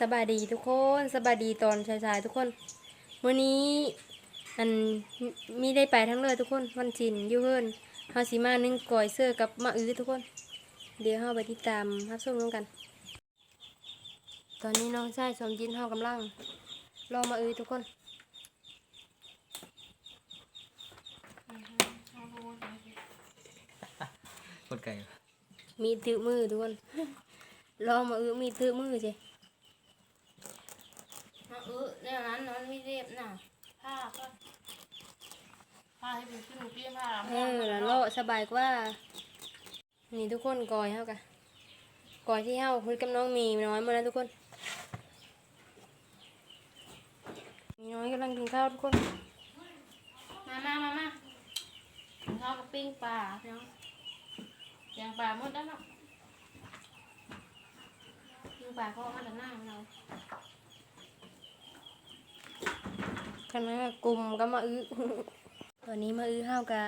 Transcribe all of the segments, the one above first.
สบายดีทุกคนสบายดีตอนสายๆทุกคนวันนี้อันมมีได้ไปทั้งเลยทุกคนวันจินอยูเฮิรนเฮาสิมานึ่งก่อยเสื้อกับมะอื้อทุกคน เดี๋ยวเฮาไปติดตามรับชมร่วมกัน ตอนนี้น้องชายสมจินเฮากำลังรอมะอื้อทุกคนคนไก่มีตื้อมือทุกคนรอมะอื้อมีตื้อมือสิมา เออในนั้นมันไม่เรียบน่ะผ้าก็ผ้าให้เป็นขึ้นเปี้ยผ้าเออแล้วเลาะสบายกว่า นี่ทุกคนก่อยเฮากะก่อยที่เฮาคุยกับน้องมีน้อยหมาแล้วทุกคน มีน้อยกำลังกินข้าวทุกคน มามามามาข้าวกับปิ้งปลาเนาะย่างปลาหมดแล้วเนาะปิ้งปลาก็มาจากหน้าเรา คณะกลุ่มก็มาอื้อตอนนี้มาอื้อห้าวกะ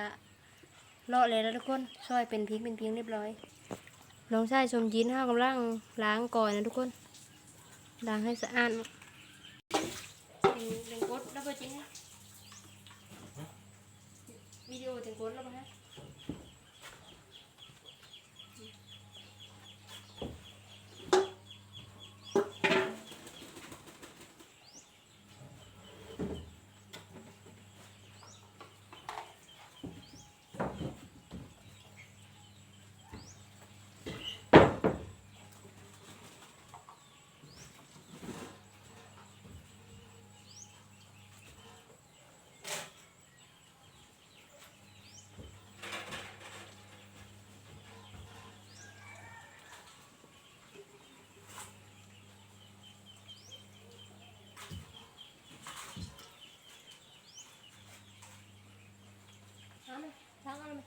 เลาะเลยแล้วทุกคนช่วยเป็นพริกเป็นเพียงเรียบร้อย น้องชายชมจีนห้าวกำลังล้างก่อยนะทุกคน ล้างให้สะอาดเป็นเป็นกดแล้วก็จริงนะวิดีโอเป็นกดแล้วปะ 尝到了没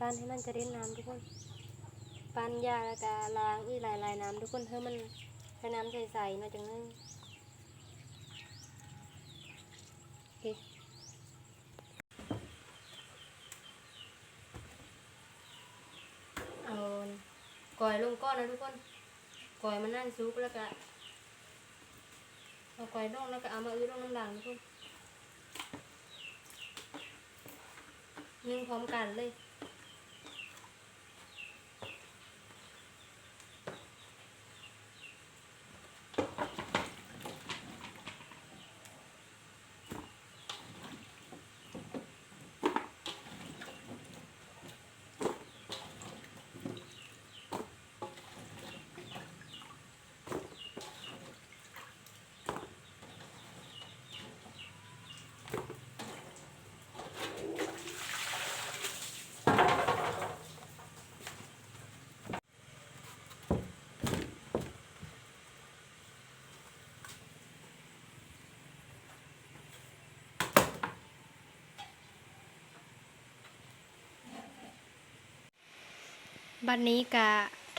เลยล้างเอาเลยปั้นให้มันกระเด็นน้ำทุกคนปั้นยาแล้วก็ล้างอีหลายๆน้ำทุกคนเพื่อมันให้น้ำใสๆมาจังนึงโอเคเอาก่อยลงก้อนนะทุกคนก่อยมันนั่นซุกแล้วก็เอาก่อยลงแล้วก็เอามาอื้อลงน้ำด่างทุกคนนึ่งพร้อมกันเลย บัดนนี้กะ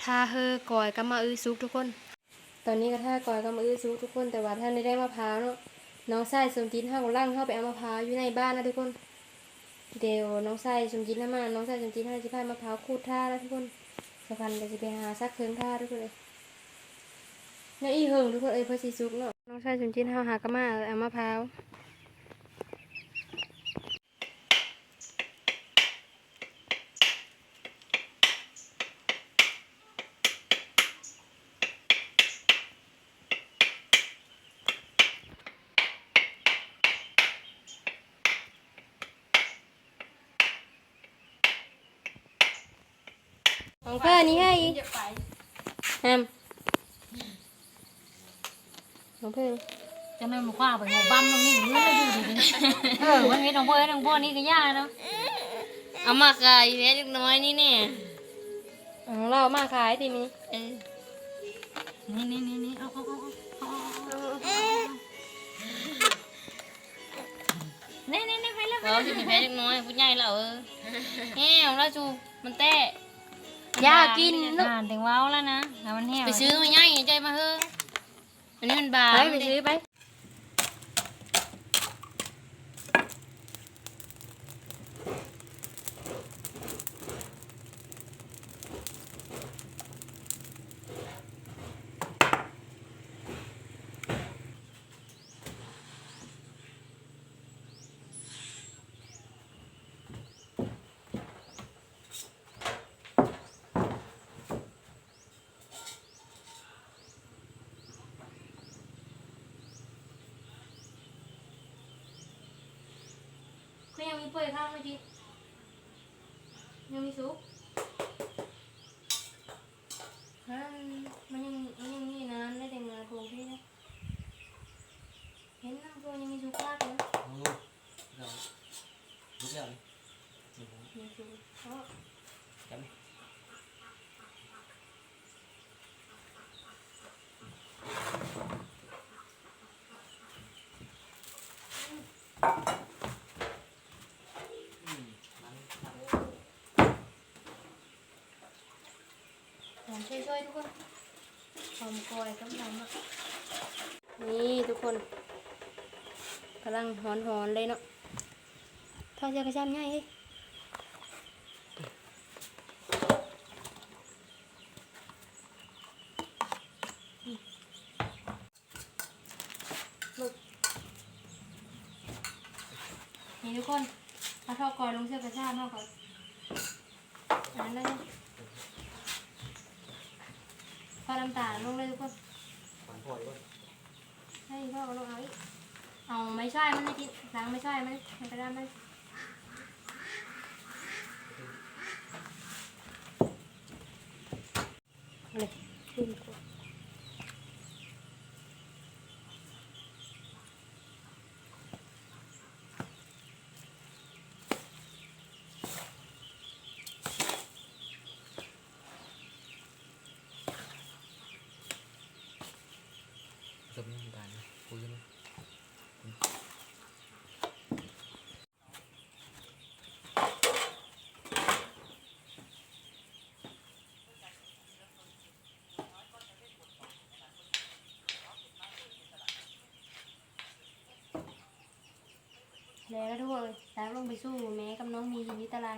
ท่าเฮอกอยก็มาอื้อซุกทุกคน ตอนนี้ก็ท่ากอยก็มาอื้อซุกทุกคน แต่ว่าท่านได้ได้มะพร้าวเนาะน้องชายสมจิตห้ากล่างเข้าไปเอามะพร้าวอยู่ในบ้านนะทุกคนเดี๋ยวน้องชายสมจิตน้ามาน้องชายสมจิตห้าสิพามะพร้าวคูดท่าแล้วทุกคนสะพันก็จะไปหาซักเครื่องท่าทุกคนเลยเนี่ยอีเหิงทุกคนเอ้ยเพื่อสีซุกเนาะน้องชายสุนจินเฮาหากระมาเอามะพร้าว ของเพื่อนนี้ให้อีกจะไปแฮมของเพื่อนจะไม่มาคว้าไปหัวบั้มตรงนี้หรือไม่อยู่ดีๆเออวันนี้น้องพ่อน้องพ่อนี่ก็ยากเนาะเอามาขายแม่เล็กน้อยนี่เนี่ยของเรามาขายทีนี้เออนี่นี่นี่นี่เอาเอาเอาเอาเอานี่นี่นี่ไปแล้วเราจะมีแม่เล็กน้อยผู้ใหญ่แล้วเออแห้วแล้วจูมันแต้ ยากินลูก อ่านถึงว้าวแล้วนะแล้วมันแห้วไปซื้อมาใหญ่ใจมาเฮ้ออันนี้มันบาไปงไปซื้อไป 이뻐해사람이지 영희수 음, chị, nhưng mình nhưng như là nó đừng là thuộc đi đó đến năm cô nhưng mình thuộc khác nữa. Ừ rồi. Rút ra đi. Nhìn xuống. Đó. Chấm đi. ช่วยๆทุกคนหอมกอยกำลังอะนี่ทุกคนกำลังหอนๆเลยเนาะทอดจะกระชับง่ายเฮ้ดูนี่ทุกคนเอาทอดก่อนลงเชือกกระชากทอดก่อนอันนั้นเลยน้ำตาลลงเลยทุกคนฝันพ่อดีกว่าให้พ่อก็ลงเอาอีกเอาไม่ใช่มันไม่กินล้างไม่ใช่มันมันกระด้างมันเอาเลยขึ้น ก่อนจบยังการคุยนแล้วทุกคนล้างลงไปสู้แม่กับน้องมีอยู่ที่ตาราง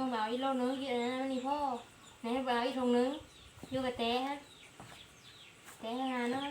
ทุกคนพ่อบ่าอีโลนึงกี่อันนั้นมันนี่พ่อไหนเบาอีทงนึงอยู่กับเต้ฮะเต้ให้งานเนาะ น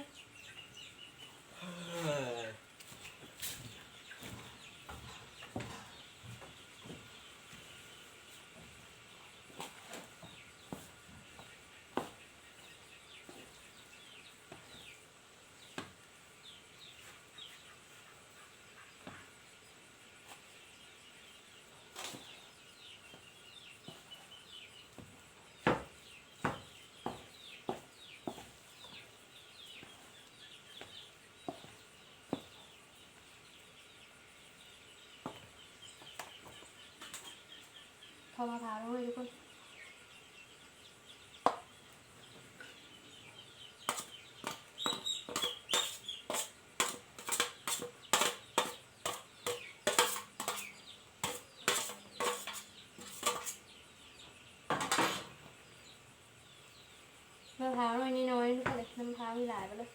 อมะพร้าวลงเลยทุกคนมะพร้าวน้อยนิดน้อยทุกคนเลยน้ำมะพร้าวมีหลายไปเลย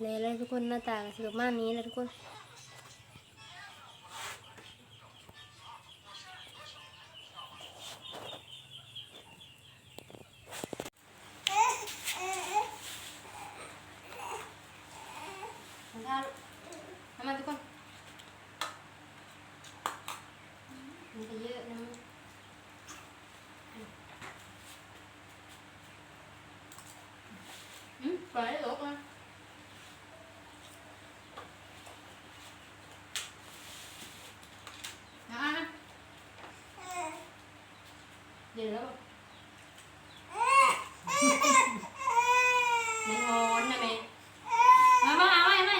เลยเลยทุกคนหน้าตาก็สิประมาณนี้เลยทุกคนทำท่าลูกทำมาทุกคนมันจะเยอะนะอืมปล่อยให้ลูก อ เดี๋ยวแล้ว ไม่ฮอนนะแม่ มามาเอาไว้ไหม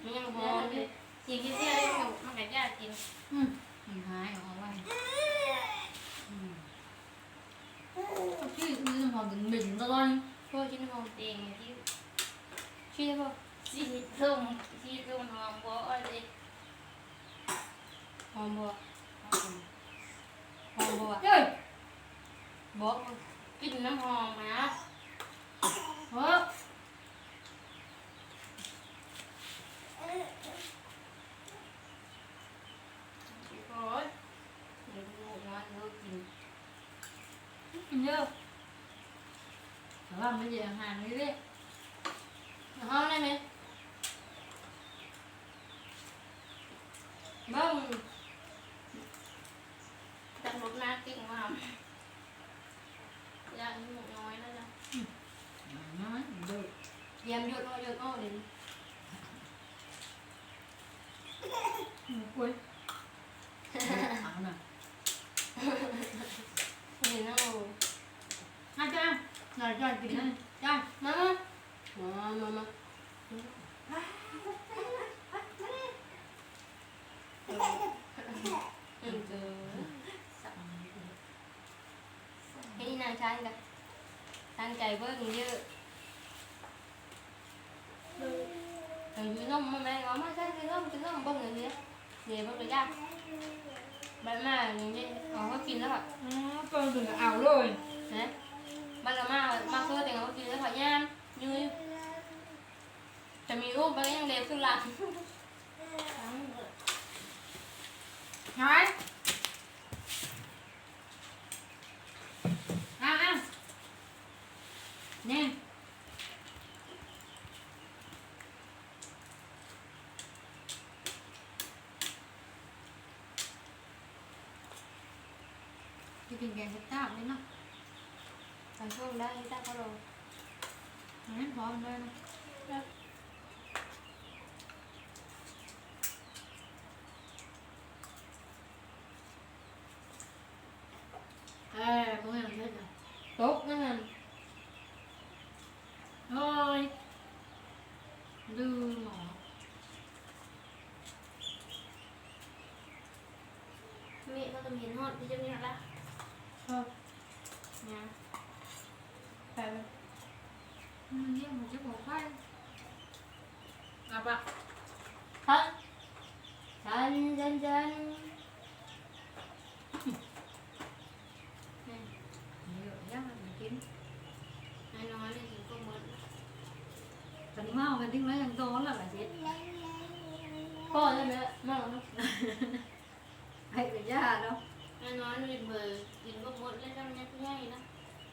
ไม่ยังฮ เดี๋ อ ยวน เลย สีกินเสื้อได้ถูกมันกัดยากกินอืมมันหายเอาไว้อืมชื่อคือหอมถึงหมิ่นตลอด พ่อกินฮอน เองที่ ชื่อพ่อ สีส้มสีส้มหอมบัวอ้อยเลย ฮอนบัว ฮอนบัว เฮ้ย บอก กินน้ำหอมนะเฮ้ยโอ้ยเดี๋ยวลูกน้อยลูกกินกินเยอะแต่ว่าไม่เยอะอาหารนี่เลย ฮอนได้ไหมบ้าง ยี่ยมหยุดอ้อหยุดอ้อเดี๋ยวนี้ คุยเอาหน่อย เห็นอ้อ อาจารย์หน่อยจอยกินนะจอย มามามามามาอืมเจอให้นางช้างกันตั้งใจเบิ้งเยอะ เบิ้งอย่างเงี้ยเดี๋ยวเบิ้งไปยากใบมาอย่างเงี้เอาก็กินแล้วอะอ๋อเปิดถึงเอาเลย กินแกงเจ้าเลยเนาะ ทางช่วงได้ให้ตาเขาลง งั้นพร้อมเลยนะเออพวกนี้มันเยอะจัง ตกนั่นน่ะ โอ้ยดูหมอ มีเขาจะมีฮอดที่จะมีอะไร มันเรียกมันจะบอกว่าอ่ะปะ ทันทันจันจัน เยอะแยะมันกิน น้อยๆเลยกินก็หมด ตอนนี้มาเอากันทิ้งไว้ยังโตแล้วล่ะเจ๊ เ พ่อได้ไหมมากเนาะ ให้เป็นยาเนาะ แม่น้อยมีเบอร์กินก็หมดเลยจังยักใหญ่นะ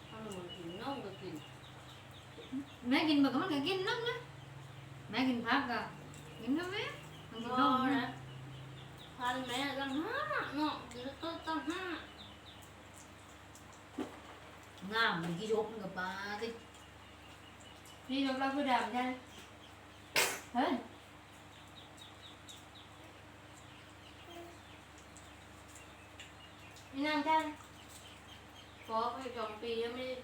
เอาหนูกินน้องก็กิน mẹ gìn bà có mất cái gìn lắm đó mẹ gìn phát cả. Gìn lắm ấy không gìn đâu nữa Hãy subscribe cho kênh Ghiền nó tốt Để không bỏ mình những video hấp dẫn đi. Đi đâu ra cứ đàm ra hết đi làm ra có phải chọn pì không đi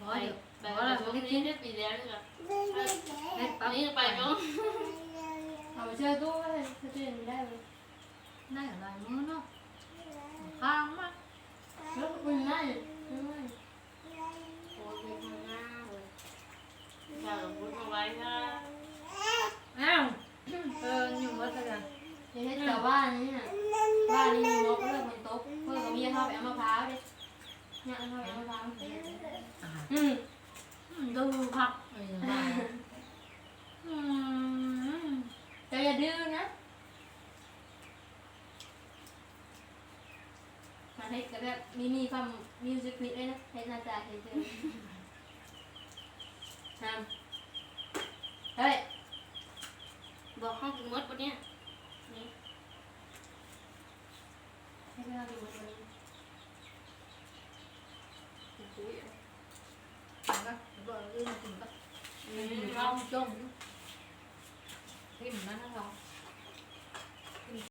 có được. นก็ตั้งห้างามมันกี่ยกมันกับปลาสิพี่ยกเราผู้ดำใช่เฮ้ยนี่นั่งกันพอไปสองปียังไม่ได้กินพอไปเดี๋ยวไปพอแล้วช่วงไม่นี้กินได้ปีแล้วนี่ค่ะเฮ็ดอัปั๊นบนี้ไปน้องเอาไปเชื่อตู้เลยเขาเชื่อไม่ได้เลยได้อะไรมือเนาะข้างมาแล้วคุณนั่นไม่ไม่โอ้ยเป็นข้างหน้าเลยอยากพูดเอาไว้ค่ะอ้าวเอออยู่วัดอะไรกันอย่าให้แต่ว่านี่น่ะว่านี่มีนกเลิกมันตกเพื่อนกับเมียเข้าไปเอามะพร้าวดิเนี่ยเข้าไปเอามะพร้าวอืม ดูผักเออมาอืมแต่อย่าดื้อนะมาให้กับแบบมีมีความมิวสิกวิดด้วยนะให้หน้าตาเฉยๆห้ามเฮ้ยบอกห้องกินมดปะเนี่ยนี่ให้เวลาดูมันวันนี้ คุยอะ เอาละเดี๋ยวบ อกเรื่องกินก็อืมเอาเอาจมที่มันนั่นเรา